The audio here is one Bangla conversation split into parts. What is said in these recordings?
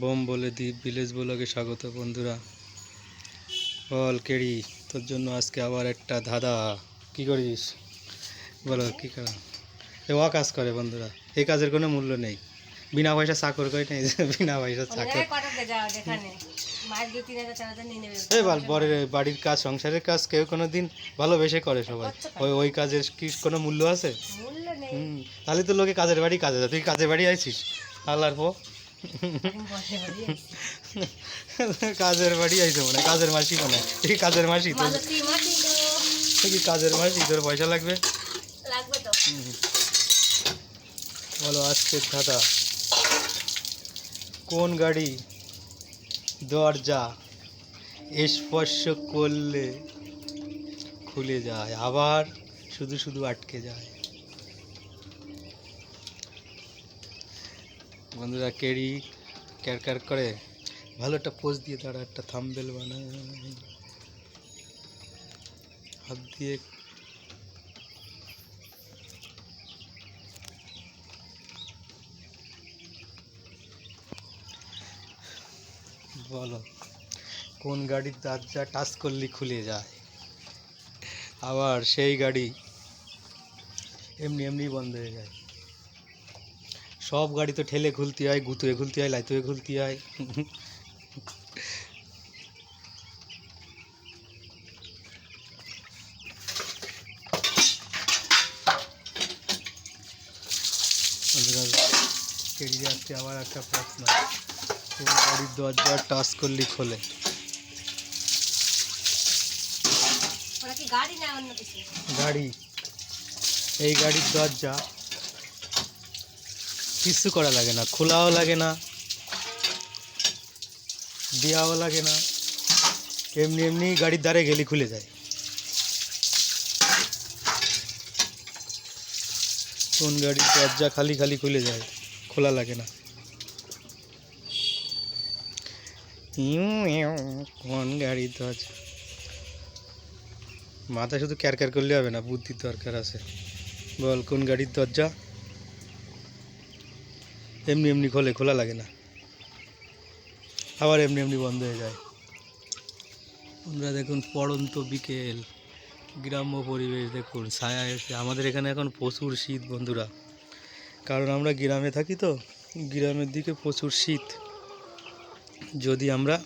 বোম বলে দ্বীপ ভিলেজ ব্লগে স্বাগত বন্ধুরা। বল কেড়ি তোর জন্য আজকে আবার একটা ধাঁধা। কি করিস? বলো কি কর? এ ও কাজ করে বন্ধুরা এই কাজের কোনো মূল্য নেই। বিনা পয়সা চাকর করে নেই বিনা পয়সা চাকর। এই বল বরের বাড়ির কাজ সংসারের কাজ কেউ কোনো দিন ভালোবেসে করে সবাই। ওই ওই কাজের কি কোনো মূল্য আছে? হুম তাহলে তো লোকে কাজের বাড়ি কাজে যায়। তুই কাজের বাড়ি আইছিস? আল্লাহর পো কাজের বাড়ি আইছে মনে হয়, কাজের মাসি মনে হয়। এই কাজের মাসি তোর তো কি কাজের মাসি তোর পয়সা লাগবে। বলো আজকের দাদা কোন গাড়ি দরজা স্পর্শ করলে খুলে যায়? আবার শুধু শুধু আটকে যায়। বন্ধুরা কেড়ি ক্যার ক্যার করে। ভালো একটা পোজ দিয়ে তারা একটা থাম্বেল বানায়। হাত দিয়ে। বলো, কোন গাড়ির দরজা টাচ করলে খুলে যায়? আবার সেই গাড়ি এমনি এমনি বন্ধ হয়ে যায়। সব গাড়ি তো ঠেলে খুলতে হয় গুতুয়ে খুলতে হয় লাইতুয়ে খুলতে হয়। কেরিয়ে আসছে আবার একটা প্রশ্ন কোন গাড়ির দরজা টাচ করলে খোলে? গাড়ি। এই গাড়ির দরজা কিচ্ছু করা লাগে না, খোলাও লাগে না, দেওয়াও লাগে না। এমনি এমনি গাড়ির দ্বারে গেলি খুলে যায়। কোন গাড়ির দরজা খালি খালি খুলে যায়, খোলা লাগে না। কোন গাড়ির দরজা? মাথা শুধু ক্যার ক্যার করলে হবে না, বুদ্ধির দরকার আছে। বল, কোন গাড়ির দরজা? এমনি এমনি খোলে, খোলা লাগে না। আবার এমনি এমনি বন্ধ হয়ে যায়। বন্ধুরা, দেখুন, পড়ন্ত বিকেল। গ্রাম্য পরিবেশ, দেখুন, ছায়া এসে। আমাদের এখানে এখন প্রচুর শীত, বন্ধুরা। কারণ আমরা গ্রামে থাকি তো, গ্রামের দিকে প্রচুর শীত। যদি আমরা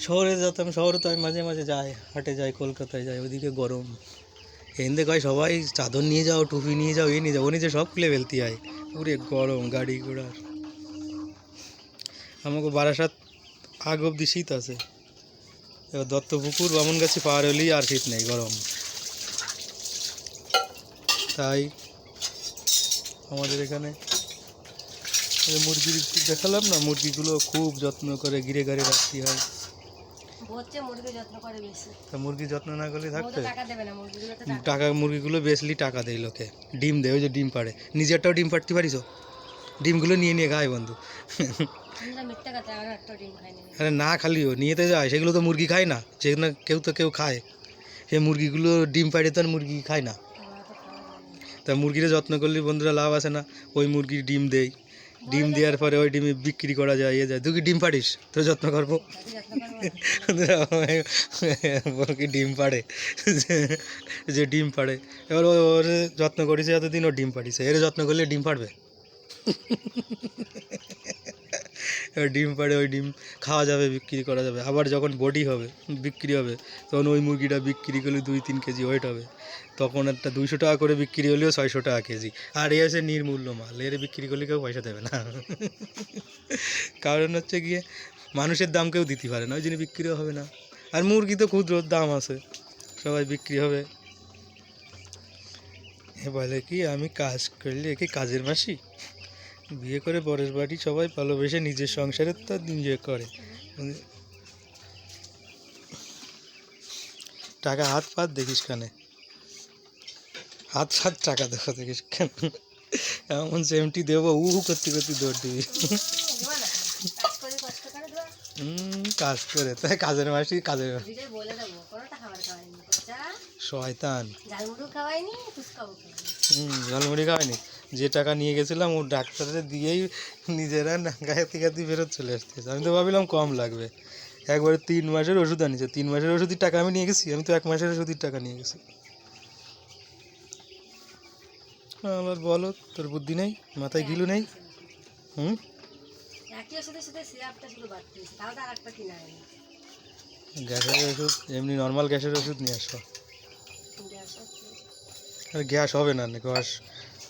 শহরে যেতাম, শহরে তো আমি মাঝে মাঝে যাই, হাটে যাই, কলকাতায় যাই, ওদিকে গরম। এনদে কয়, সবাই চাদর নিয়ে যাও, টুপি নিয়ে যাও, এ নিয়ে যাও, ও নিজে সব খুলে ফেলতে হয় পুরে গরম গাড়ি ঘোড়ার আমাকে বারাসাত আগ অব্দি শীত আছে। এবার দত্তপুকুর বামনগাছি পাহাড় হলেই আর শীত নেই, গরম। তাই আমাদের এখানে মুরগির দেখালাম না, মুরগিগুলো খুব যত্ন করে ঘিরে ঘিরে রাখতে হয়। হচ্ছে মুরগি যত্ন করে বেশি। তা মুরগি যত্ন না করলে টাকা দেবে না মুরগিগুলো টাকা। মুরগিগুলো দেয় লোকে। ডিম দেয় ওই যে ডিম পাড়ে। নিজেরটাও ডিম পাড়তে পারিস? ডিমগুলো নিয়ে নিয়ে খায় বন্ধু। আরে না খালিও নিয়ে তো যায়। সেগুলো তো মুরগি খায় না। যেগুলো কেউ তো কেউ খায়। সে মুরগিগুলো ডিম পাড়ে তো মুরগি খায় না। তো মুরগির যত্ন করলে বন্ধুরা লাভ আছে না? ওই মুরগির ডিম দেই ডিম দেওয়ার পরে ওই ডিমে বিক্রি করা যায় ইয়ে যায়। তুই কি ডিম পাড়িস? তোর যত্ন করব। কি ডিম পাড়ে? যে- ডিম পাড়ে। এবার ওর যত্ন করেছে এতদিন ও ডিম পাড়িছে। এর যত্ন করলে ডিম পাড়বে? ডিম পাড়ে ওই ডিম খাওয়া যাবে, বিক্রি করা যাবে। আবার যখন বডি হবে, বিক্রি হবে, তখন ওই মুরগিটা বিক্রি করলে দুই তিন কেজি ওয়েট হবে। তখন একটা দুইশো টাকা করে বিক্রি হলেও ছয়শো টাকা কেজি। আর এ আছে নির্মূল্য মাল এর বিক্রি করলে কেউ পয়সা দেবে না। কারণ হচ্ছে গিয়ে মানুষের দাম কেউ দিতে পারে না, ওই জন্য বিক্রিও হবে না। আর মুরগি তো ক্ষুদ্র, দাম আছে। সবাই বিক্রি হবে। এ বলে কি, আমি কাজ করলে একে কাজের মাসি? বিয়ে করে পরের বাড়ি সবাই ভালোবেসে নিজের সংসারের তো নিজে করে। টাকা হাত পাত দেখিস কানে। হাত ফাত টাকা দেখো দেখিস কেন? এমন সেমটি দেবো উ করতে করতে দৌড় দিবি। কাজ করে। তাই কাজের মাসি কাজের খাওয়াইনি শয়তান। ঝালমুড়ো খাওয়াইনি হুম ঝালমুড়ি খাওয়ায়নি যে টাকা নিয়ে গেছিলাম ও ডাক্তারে দিয়েই নিজেরা না গায়ে গাতি ফেরত চলে আসতেছে আমি তো ভাবিলাম কম লাগবে। একবারে তিন মাসের ওষুধ আনিছে তিন মাসের ওষুধের টাকা আমি নিয়ে গেছি আমি তো এক মাসের ওষুধের টাকা নিয়ে গেছি। আমার বলো তোর বুদ্ধি নেই? মাথায় গিলু নেই? হুম? গ্যাসের ওষুধ এমনি নর্মাল গ্যাসের ওষুধ নিয়ে আসো। গ্যাস আর গ্যাস হবে না গ্যাস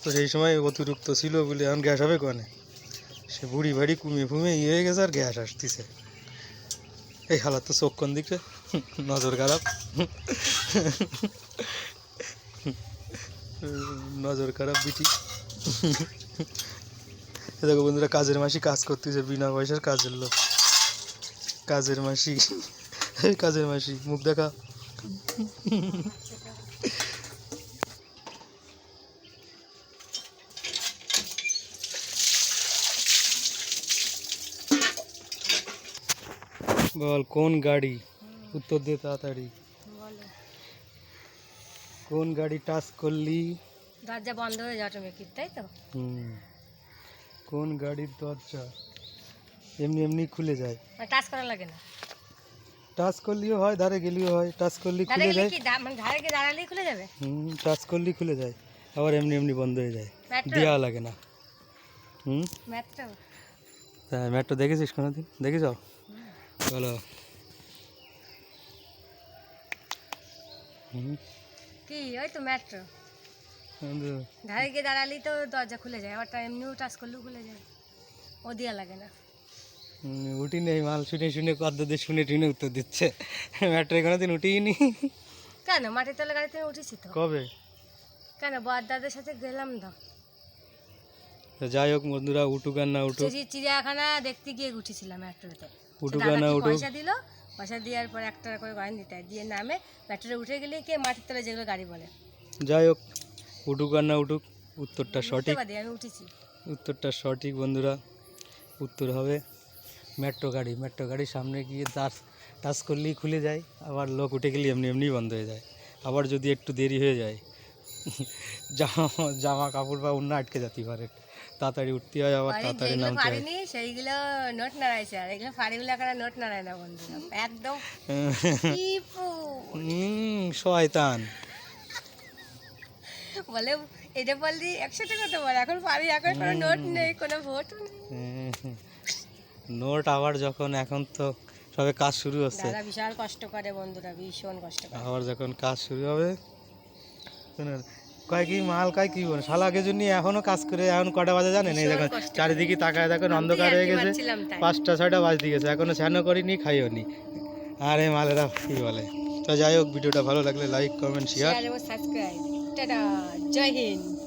তো সেই সময় অতিরিক্ত ছিল বলে এখন গ্যাস হবে কনে? সে বুড়ি বাড়ি কুমিয়ে ফুমিয়ে ইয়ে হয়ে গেছে আর গ্যাস আসতেছে। এই হালাত তো চোখ কোন দিকে? নজর খারাপ। নজর খারাপ বিটি। দেখো বন্ধুরা, কাজের মাসি কাজ করতেছে, বিনা পয়সার কাজের লোক। কাজের মাসি কাজের মাসি, মুখ দেখা। বল কোন গাড়ি? উত্তর দে তাড়াতাড়ি। কোন গাড়ি টাচ করলি? দরজা বন্ধ হয়ে যাওয়া অটোমেটিক তাই তো? হুম। কোন গাড়ির দরজা? এমনি এমনি খুলে যায়। টাচ করা লাগে না? টাচ করলেও হয় ধারে গেলেও হয়। টাচ করলে খুলে যায়। মানে ধারে গিয়ে দাঁড়ালেই খুলে যাবে? হুম টাচ করলেই খুলে যায়। আবার এমনি এমনি বন্ধ হয়ে যায়। দেওয়া লাগে না। হুম? মেট্রো তা মেট্রো দেখেছিস কোনোদিন? দেখেছ? বলো হুম। কি ওই তো মেট্রো ধারে গিয়ে দাঁড়ালেই তো দরজা খুলে যায় আবার এমনিও টাচ করলেও খুলে যায়। ও দিয়া লাগে না। উঠি নেই মাল শুনে শুনে কদ্দদের শুনে শুনে উত্তর দিচ্ছে। মেট্রোয় কোনোদিন উঠিনি কেন? মাটির তলে গাড়িতে উঠেছি তো। কবে? কেন? বরদাদের সাথে গেলাম তো। যাই হোক বন্ধুরা উঠুক আর না উঠুক। চিড়িয়াখানা দেখতে গিয়ে উঠেছিলাম মেট্রোতে উঠুক না পয়সা দিল। পয়সা দেওয়ার পর একটা করে গয়ন দিতে হয়। দিয়ে নামে উঠে গেলে কে মাটির তলে যেগুলো গাড়ি বলে। যাই হোক উঠুক আর না উঠুক উত্তরটা সঠিক। আমি উঠেছি। উত্তরটা সঠিক বন্ধুরা উত্তর হবে মেট্রো গাড়ি। মেট্রো গাড়ির সামনে গিয়ে টাচ টাচ করলেই খুলে যায় আবার লোক উঠে গেলে এমনি এমনি বন্ধ হয়ে যায়। আবার যদি একটু দেরি হয়ে যায় জামা জামা কাপড় বা অন্য আটকে যেতে পারে। তাড়াতাড়ি উঠতে হয় আবার তাড়াতাড়ি নামতে হয়। পারিনি সেইগুলো নোট নাড়াইছে আর এগুলো ফাড়িগুলো এখন আর নোট নাড়ায় না বন্ধুরা একদম। হুম শয়তান। বলে এটা বললি একশো টাকা তো বল এখন পারি এখন কোনো নোট নেই কোনো ভোট নেই। নোট আবার যখন এখন তো সবে কাজ শুরু হচ্ছে। দাদা বিশাল কষ্ট করে বন্ধুরা ভীষণ কষ্ট করে। আবার যখন কাজ শুরু হবে শোনেন। কয় কি মাল কয় কি বলে? শালা কিছু নিয়ে এখনও কাজ করে এখন কটা বাজে জানেন? এই দেখুন চারিদিকে তাকায় দেখুন অন্ধকার হয়ে গেছে। পাঁচটা ছয়টা বাজতে গেছে এখনও স্নানও করিনি খাইও নি। আর এই মালেরা কি বলে? তো যাই হোক ভিডিওটা ভালো লাগলে like comment share share subscribe Jai Hind.